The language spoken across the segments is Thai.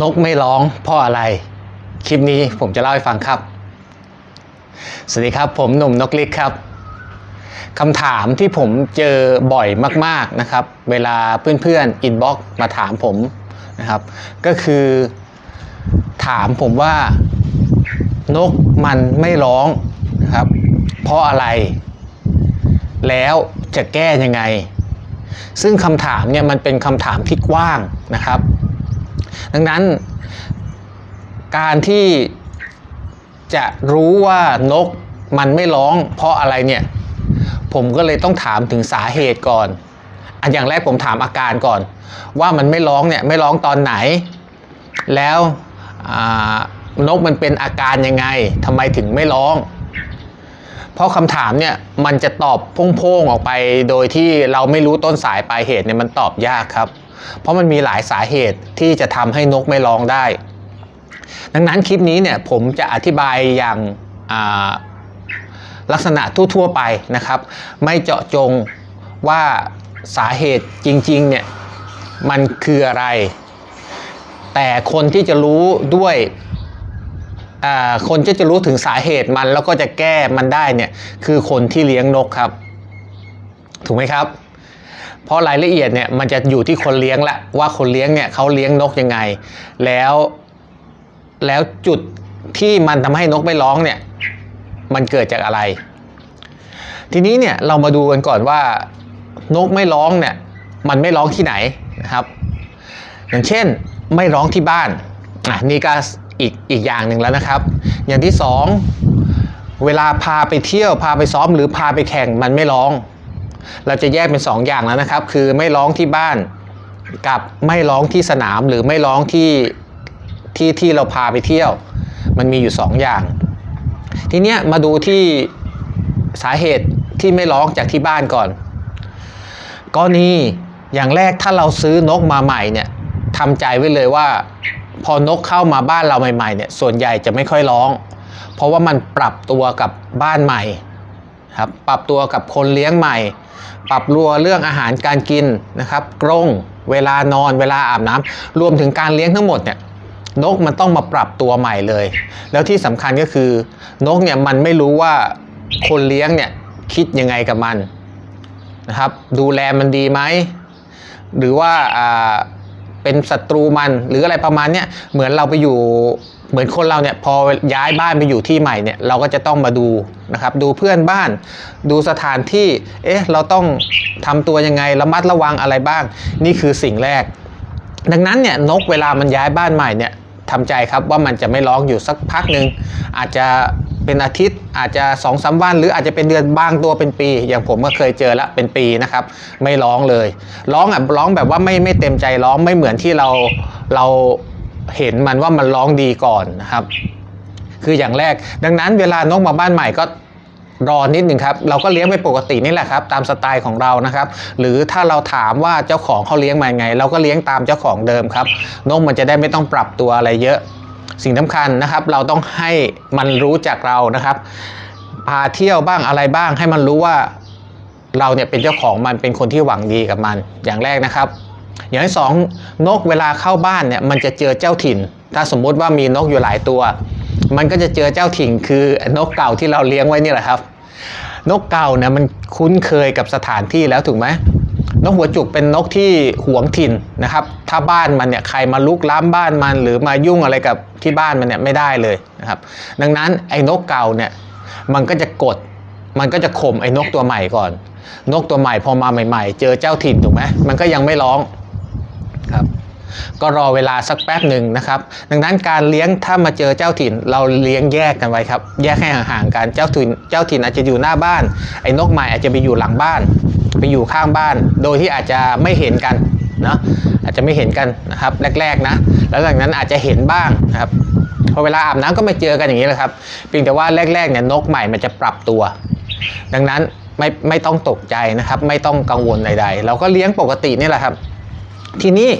นกไม่ร้องเพราะอะไร คลิปนี้ผมจะเล่าให้ฟังครับ สวัสดีครับผมหนุ่มนกลิกครับคำถามที่ผมเจอบ่อยมาก ๆนะครับ เวลาเพื่อนๆอินบ็อกมาถามผมนะครับ ก็คือถามผมว่านกมันไม่ร้องนะครับ เพราะอะไร แล้วจะแก้ยังไง ซึ่งคำถามเนี่ยมันเป็นคำถามที่กว้างนะครับ ดังนั้นการที่จะรู้ว่านกมันไม่ร้องเพราะอะไรเนี่ย ผมก็เลยต้องถามถึงสาเหตุก่อน อันอย่างแรกผมถามอาการก่อน ว่ามันไม่ร้องเนี่ยไม่ร้องตอนไหน แล้วนกมันเป็นอาการยังไงทำไมถึงไม่ร้อง เพราะคำถามเนี่ยมันจะตอบโพ่งๆออกไป โดยที่เราไม่รู้ต้นสายปลายเหตุเนี่ยมันตอบยากครับ เพราะมันมีหลายสาเหตุที่จะทำให้นกไม่ร้องได้ ดังนั้นคลิปนี้เนี่ยผมจะอธิบายอย่างาลักษณะทั่วๆไปนะครับ ไม่เจาะจงว่าสาเหตุจริงๆเนี่ยมันคืออะไร แต่คนที่จะรู้ด้วยคนที่จะรู้ถึงสาเหตุมันแล้วก็จะแก้มันได้เนี่ยคือคนที่เลี้ยงนกครับ ถูกไหมครับ ราะรายละเอียดเนี่ยมันจะอยู่ที่คนเลี้ยงละว่าคนเลี้ยงเนี่ยเขาเลี้ยงนกยังไง แล้วแล้วจุดที่มันทำให้นกไม่ร้องเนี่ยมันเกิดจากอะไร ทีนี้เนี่ยเรามาดูกันก่อนว่านกไม่ร้องเนี่ยมันไม่ร้องที่ไหนนะครับ อย่างเช่นไม่ร้องที่บ้านอะนี่ก็อีกอีกอย่างหนึ่งแล้วนะครับ อย่างที่สองเวลาพาไปเที่ยวพาไปซ้อมหรือพาไปแข่งมันไม่ร้อง เราจะแยกเป็น 2 อย่างแล้วนะครับ คือไม่ร้องที่บ้านกับไม่ร้องที่สนามหรือไม่ร้องที่ที่ที่เราพาไปเที่ยว มันมีอยู่ 2 อย่าง ทีเนี้ยมาดูที่สาเหตุที่ไม่ร้องจากที่บ้านก่อนกรณีอย่างแรกถ้าเราซื้อนกมาใหม่เนี่ยทำใจไว้เลยว่า พอนกเข้ามาบ้านเราใหม่ๆเนี่ยส่วนใหญ่จะไม่ค่อยร้อง เพราะว่ามันปรับตัวกับบ้านใหม่ ครับปรับตัวกับคนเลี้ยงใหม่ ปรับรัวเรื่องอาหารการกินนะครับกรงเวลานอนเวลาอาบน้ำรวมถึงการเลี้ยงทั้งหมดเนี่ยนกมันต้องมาปรับตัวใหม่เลย แล้วที่สำคัญก็คือนกเนี่ยมันไม่รู้ว่าคนเลี้ยงเนี่ยคิดยังไงกับมันนะครับ ดูแลมันดีไหมหรือว่าอ่าเป็นศัตรูมันหรืออะไรประมาณเนี้ยเหมือนเราไปอยู่ เหมือนคนเราเนี่ยพอย้ายบ้านไปอยู่ที่ใหม่เนี่ยเราก็จะต้องมาดูนะครับดูเพื่อนบ้าน ดูสถานที่เอ๊ะเราต้องทำตัวยังไงระมัดระวังอะไรบ้าง นี่คือสิ่งแรก ดังนั้นเนี่ยนกเวลามันย้ายบ้านใหม่เนี่ยทำใจครับว่ามันจะไม่ร้องอยู่สักพักหนึ่งอาจจะเป็นอาทิตย์อาจจะสองสามวัน หรืออาจจะเป็นเดือนบางตัวเป็นปี อย่างผมก็เคยเจอละเป็นปีนะครับไม่ร้องเลย ร้องอะร้องแบบว่าไม่ไม่เต็มใจร้องไม่เหมือนที่เราเรา เห็นมันว่ามันร้องดีก่อนนะครับ คืออย่างแรก ดังนั้นเวลานกมาบ้านใหม่ก็รอนิดหนึ่งครับ เราก็เลี้ยงไปปกตินี่แหละครับ ตามสไตล์ของเรานะครับ หรือถ้าเราถามว่าเจ้าของเขาเลี้ยงมาไง เราก็เลี้ยงตามเจ้าของเดิมครับนกมันจะได้ไม่ต้องปรับตัวอะไรเยอะ สิ่งสำคัญนะครับ เราต้องให้มันรู้จักเรานะครับพาเที่ยวบ้างอะไรบ้างให้มันรู้ว่าเราเนี่ยเป็นเจ้าของมันเป็นคนที่หวังดีกับมันอย่างแรกนะครับ อย่างที่สองนกเวลาเข้าบ้านเนี่ยมันจะเจอเจ้าถิ่น ถ้าสมมุติว่ามีนกอยู่หลายตัว มันก็จะเจอเจ้าถิ่น คือนกเก่าที่เราเลี้ยงไว้นี่แหละครับ นกเก่าเนี่ยมันคุ้นเคยกับสถานที่แล้วถูกไหมนกหัวจุกเป็นนกที่หวงถิ่นนะครับ ถ้าบ้านมันเนี่ยใครมาลุกล้ำบ้านมัน หรือมายุ่งอะไรกับที่บ้านมันเนี่ยไม่ได้เลยนะครับ ดังนั้นไอ้นกเก่าเนี่ยมันก็จะกด มันก็จะข่มไอ้นกตัวใหม่ก่อน นกตัวใหม่พอมาใหม่ ๆ เจอเจ้าถิ่นถูกไหมมันก็ยังไม่ร้อง ครับก็รอเวลาสักแป๊บหนึ่งนะครับ ดังนั้นการเลี้ยงถ้ามาเจอเจ้าถิ่น เราเลี้ยงแยกกันไว้ครับ แยกให้ห่างๆกันเจ้าถิ่นเจ้าถิ่นอาจจะอยู่หน้าบ้าน ไอ้นกใหม่อาจจะไปอยู่หลังบ้าน ไปอยู่ข้างบ้าน โดยที่อาจจะไม่เห็นกันนะอาจจะไม่เห็นกันนะครับแรกๆนะ แล้วหลังนั้นอาจจะเห็นบ้างนะครับพอเวลาอาบน้ำก็ไม่เจอกันอย่างนี้แหละครับเพียงแต่ว่าแรกๆเนี่ยนกใหม่มันจะปรับตัว ดังนั้นไม่ไม่ต้องตกใจนะครับ ไม่ต้องกังวลใดๆ เราก็เลี้ยงปกตินี่แหละครับ ทีนี้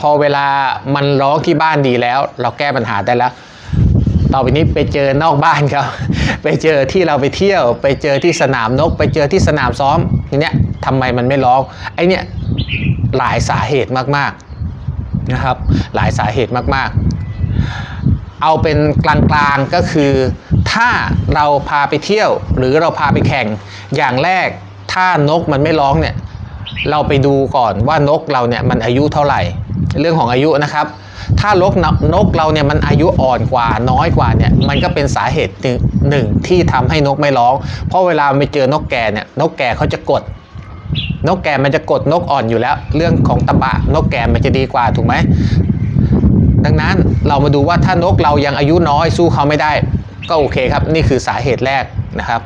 พอเวลามันร้องที่บ้านดีแล้ว เราแก้ปัญหาได้แล้ว ต่อไปนี้ไปเจอนอกบ้านครับ ไปเจอที่เราไปเที่ยว ไปเจอที่สนามนก ไปเจอที่สนามซ้อมทีเนี้ยทำไมมันไม่ร้องไอเนี้ยหลายสาเหตุมากนะครับ หลายสาเหตุมากๆ เอาเป็นกลางๆก็คือ ถ้าเราพาไปเที่ยวหรือเราพาไปแข่งอย่างแรกถ้านกมันไม่ร้องเนี่ย เราไปดูก่อนว่านกเราเนี่ยมันอายุเท่าไหร่ เรื่องของอายุนะครับ ถ้านกนกเราเนี่ยมันอายุอ่อนกว่าน้อยกว่าเนี่ยมันก็เป็นสาเหตุหนึ่งที่ทำให้นกไม่ร้อง เพราะเวลาไปเจอนกแก่เนี่ยนกแก่เขาจะกด นกแก่มันจะกดนกอ่อนอยู่แล้ว เรื่องของตะบะนกแก่มันจะดีกว่าถูกไหมดังนั้นเรามาดูว่าถ้านกเรายังอายุน้อยสู้เขาไม่ได้ ก็โอเคครับ นี่คือสาเหตุแรกนะครับ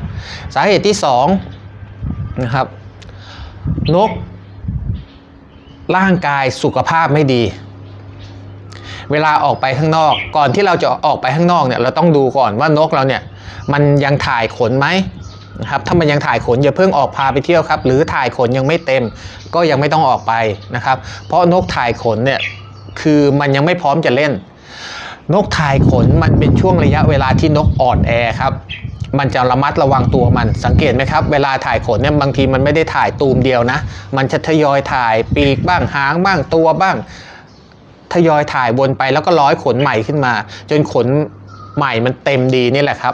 สาเหตุที่สองนะครับ นก ร่างกายสุขภาพไม่ดี เวลาออกไปข้างนอก ก่อนที่เราจะออกไปข้างนอกเนี่ยเราต้องดูก่อนว่านกเราเนี่ยมันยังถ่ายขนไหมนะครับถ้ามันยังถ่ายขนอย่าเพิ่งออกพาไปเที่ยวครับ หรือถ่ายขนยังไม่เต็ม ก็ยังไม่ต้องออกไปนะครับ เพราะนกถ่ายขนเนี่ยคือมันยังไม่พร้อมจะเล่น นกถ่ายขนมันเป็นช่วงระยะเวลาที่นกอ่อนแอครับ มันจะระมัดระวังตัวมันสังเกตไหมครับ เวลาถ่ายขนเนี่ยบางทีมันไม่ได้ถ่ายตูมเดียวนะ มันจะทยอยถ่ายปีกบ้างหางบ้างตัวบ้าง ทยอยถ่ายวนไปแล้วก็ร้อยขนใหม่ขึ้นมา จนขนใหม่มันเต็มดีนี่แหละครับ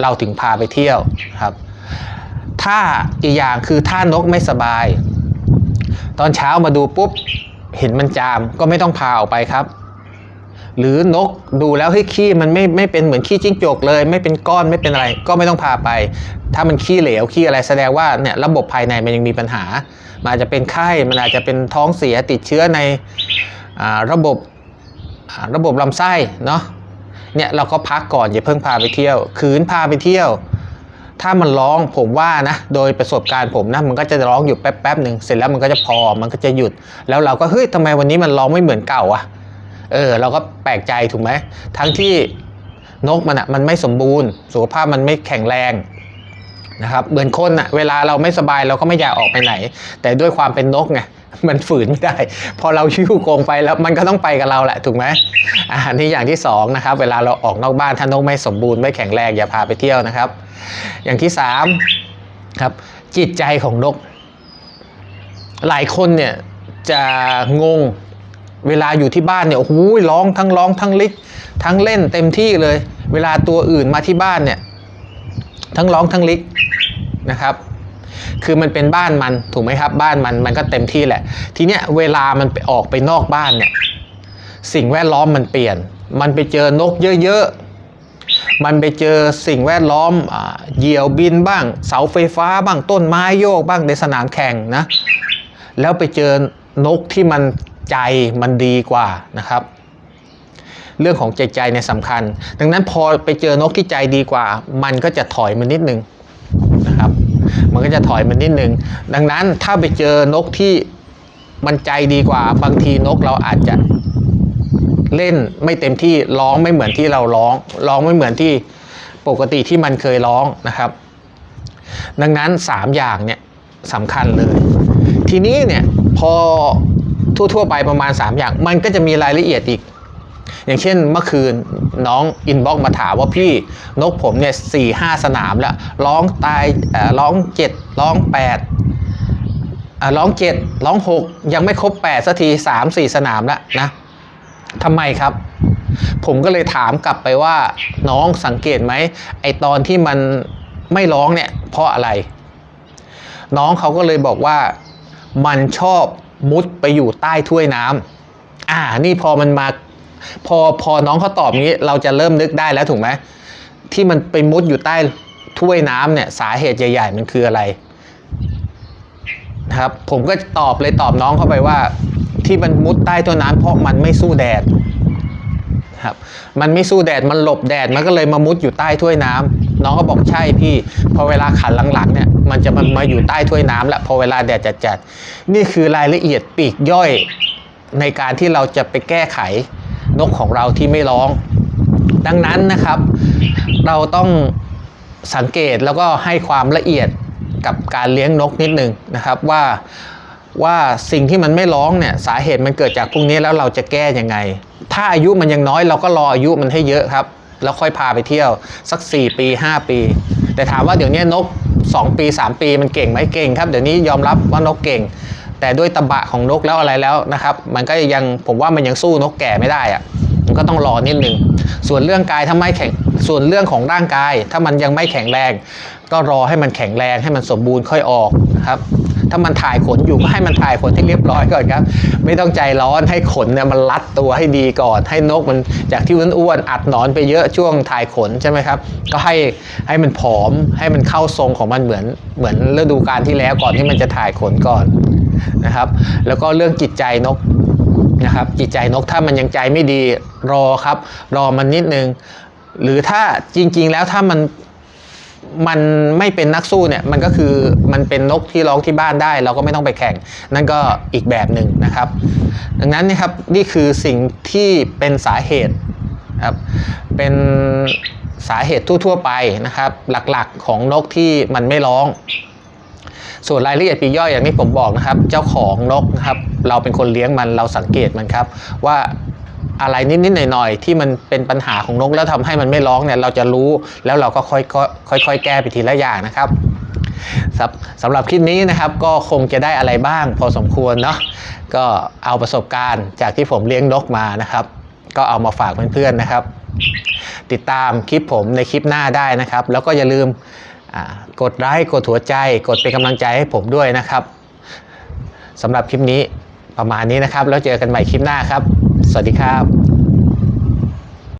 เราถึงพาไปเที่ยวครับถ้าอีกอย่างคือถ้านกไม่สบาย ตอนเช้ามาดูปุ๊บเห็นมันจามก็ไม่ต้องพาออกไปครับ หรือนกดูแล้วเฮ้ยขี้มันไม่ไม่เป็นเหมือนขี้จิ้งจกเลย ไม่เป็นก้อนไม่เป็นอะไร ก็ไม่ต้องพาไป ถ้ามันขี้เหลวขี้อะไรแสดงว่าเนี่ยระบบภายในมันยังมีปัญหา มันอาจจะเป็นไข้มันอาจจะเป็นท้องเสียติดเชื้อในอ่าระบบระบบลำไส้เนาะเนี่ยเราก็พักก่อนอย่าเพิ่งพาไปเที่ยว คืนพาไปเที่ยว ถ้ามันร้องผมว่านะโดยประสบการณ์ผมนะมันก็จะร้องอยู่แป๊บๆหนึ่งเสร็จแล้วมันก็จะพอมันก็จะหยุด แล้วเราก็เฮ้ยทำไมวันนี้มันร้องไม่เหมือนเก่าอะ เออเราก็แปลกใจถูกไหมทั้งที่นกมันอะมันไม่สมบูรณ์ สุขภาพมันไม่แข็งแรงนะครับเหมือนคนอะเวลาเราไม่สบายเราก็ไม่อยากออกไปไหน แต่ด้วยความเป็นนกไงมันฝืนไม่ได้ พอเราชิวโกงไปแล้วมันก็ต้องไปกับเราแหละถูกไหมอ่านี่อย่างที่สองนะครับเวลาเราออกนอกบ้านถ้านกไม่สมบูรณ์ไม่แข็งแรงอย่าพาไปเที่ยวนะครับ อย่างที่สามครับจิตใจของนก หลายคนเนี่ยจะงง เวลาอยู่ที่บ้านเนี่ยโอ้โหร้องทั้งร้องทั้งลิกทั้งเล่นเต็มที่เลย เวลาตัวอื่นมาที่บ้านเนี่ยทั้งร้องทั้งลิกนะครับคือมันเป็นบ้านมันถูกไหมครับ บ้านมันมันก็เต็มที่แหละ ทีเนี้ยเวลามันไปออกไปนอกบ้านเนี่ยสิ่งแวดล้อมมันเปลี่ยน มันไปเจอนกเยอะๆ มันไปเจอสิ่งแวดล้อมอเหยี่ยวบินบ้าง เสาไฟฟ้าบ้างต้นไม้โยกบ้างในสนามแข่งนะแล้วไปเจอนกที่มัน ใจมันดีกว่านะครับ เรื่องของใจใจเนี่ยสำคัญ ดังนั้นพอไปเจอนกที่ใจดีกว่า มันก็จะถอยมันนิดนึงนะครับ มันก็จะถอยมันนิดนึง ดังนั้นถ้าไปเจอนกที่มันใจดีกว่า บางทีนกเราอาจจะเล่นไม่เต็มที่ร้องไม่เหมือนที่เราร้องร้องไม่เหมือนที่ปกติที่มันเคยร้องนะครับ ดังนั้น 3 อย่างเนี่ยสำคัญเลย ทีนี้เนี่ยพอ ทั่วๆไปประมาณ 3 อย่าง มันก็จะมีรายละเอียดอีก อย่างเช่นเมื่อคืนน้องอินบ็อกมาถามว่าพี่นกผมเนี่ยสี่ห้าสนามแล้วร้องตายร้องเจ็ดร้องแปดร้องเจ็ดร้องหกยังไม่ครบแปดสักทีสามสี่สนามแล้วนะทำไมครับ ผมก็เลยถามกลับไปว่าน้องสังเกตไหมไอตอนที่มันไม่ร้องเนี่ยเพราะอะไร น้องเขาก็เลยบอกว่ามันชอบ มุดไปอยู่ใต้ถ้วยน้ำอ่า นี่พอมันมาพอพอน้องเขาตอบงนี้ เราจะเริ่มนึกได้แล้วถูกไหมที่มันไปมุดอยู่ใต้ถ้วยน้ำเนี่ยสาเหตุใหญ่ ๆ มันคืออะไรนะครับ ผมก็ตอบเลยตอบน้องเข้าไปว่า ที่มันมุดใต้ต้นน้ำเพราะมันไม่สู้แดด ครับ มันไม่สู้แดดมันหลบแดดมันก็เลยมามุดอยู่ใต้ถ้วยน้ำน้องก็บอกใช่พี่พอเวลาขันหลังๆเนี่ยมันจะมามาอยู่ใต้ถ้วยน้ำแหล้วพอเวลาแดดจัดๆนี่คือรายละเอียดปีกย่อยในการที่เราจะไปแก้ไขนกของเราที่ไม่ร้อง ดังนั้นนะครับ เราต้องสังเกตแล้วก็ให้ความละเอียดกับการเลี้ยงนกนิดนึงนะครับว่า ว่าสิ่งที่มันไม่ร้องเนี่ยสาเหตุมันเกิดจากพวกนี้แล้วเราจะแก้ยังไง ถ้าอายุมันยังน้อยเราก็รออายุมันให้เยอะครับ แล้วค่อยพาไปเที่ยวสัก 4 ปี 5 ปี แต่ถามว่าเดี๋ยวนี้นก 2 ปี 3 ปีมันเก่งไหมเก่งครับ เดี๋ยวนี้ยอมรับว่านกเก่ง แต่ด้วยตะบะของนกแล้วอะไรแล้วนะครับ มันก็ยังผมว่ามันยังสู้นกแก่ไม่ได้อะมันก็ต้องรอนิดนึงส่วนเรื่องกายถ้าไม่แข็งส่วนเรื่องของร่างกาย ถ้ามันยังไม่แข็งแรง ก็รอให้มันแข็งแรงให้มันสมบูรณ์ค่อยออกนะครับ ถ้ามันถ่ายขนอยู่ก็ให้มันถ่ายขนให้เรียบร้อยก่อนครับ ไม่ต้องใจร้อนให้ขนเนี่ยมันรัดตัวให้ดีก่อน ให้นกมันจากที่อ้วนๆอัดหนอนไปเยอะช่วงถ่ายขนใช่ไหมครับ ก็ให้ให้มันผอมให้มันเข้าทรงของมันเหมือนเหมือนฤดูกาลที่แล้วก่อนที่มันจะถ่ายขนก่อนนะครับ แล้วก็เรื่องจิตใจนกนะครับ จิตใจนกถ้ามันยังใจไม่ดีรอครับ รอมันนิดนึง หรือถ้าจริง ๆ แล้วถ้ามัน มันไม่เป็นนักสู้เนี่ยมันก็คือมันเป็นนกที่ร้องที่บ้านได้ เราก็ไม่ต้องไปแข่ง นั่นก็อีกแบบหนึ่งนะครับ ดังนั้นนะครับนี่คือสิ่งที่เป็นสาเหตุครับเป็นสาเหตุทั่วๆไปนะครับ หลักๆของนกที่มันไม่ร้อง ส่วนรายละเอียดปีย่อยอย่างที่ผมบอกนะครับ เจ้าของนกนะครับ เราเป็นคนเลี้ยงมันเราสังเกตมันครับว่า อะไรนิดๆหน่อยๆที่มันเป็นปัญหาของนกแล้วทำให้มันไม่ร้องเนี่ยเราจะรู้แล้วเราก็ค่อยๆค่อยๆแก้ไปทีละอย่างนะครับสำหรับคลิปนี้นะครับก็คงจะได้อะไรบ้าง พอสมควรเนาะก็เอาประสบการณ์จากที่ผมเลี้ยงนกมานะครับ ก็เอามาฝากเพื่อนๆนะครับ ติดตามคลิปผมในคลิปหน้าได้นะครับ แล้วก็อย่าลืมกดไลค์กดหัวใจ กดเป็นกำลังใจให้ผมด้วยนะครับสำหรับคลิปนี้ ประมาณนี้นะครับ แล้วเจอกันใหม่คลิปหน้าครับ สวัสดีครับ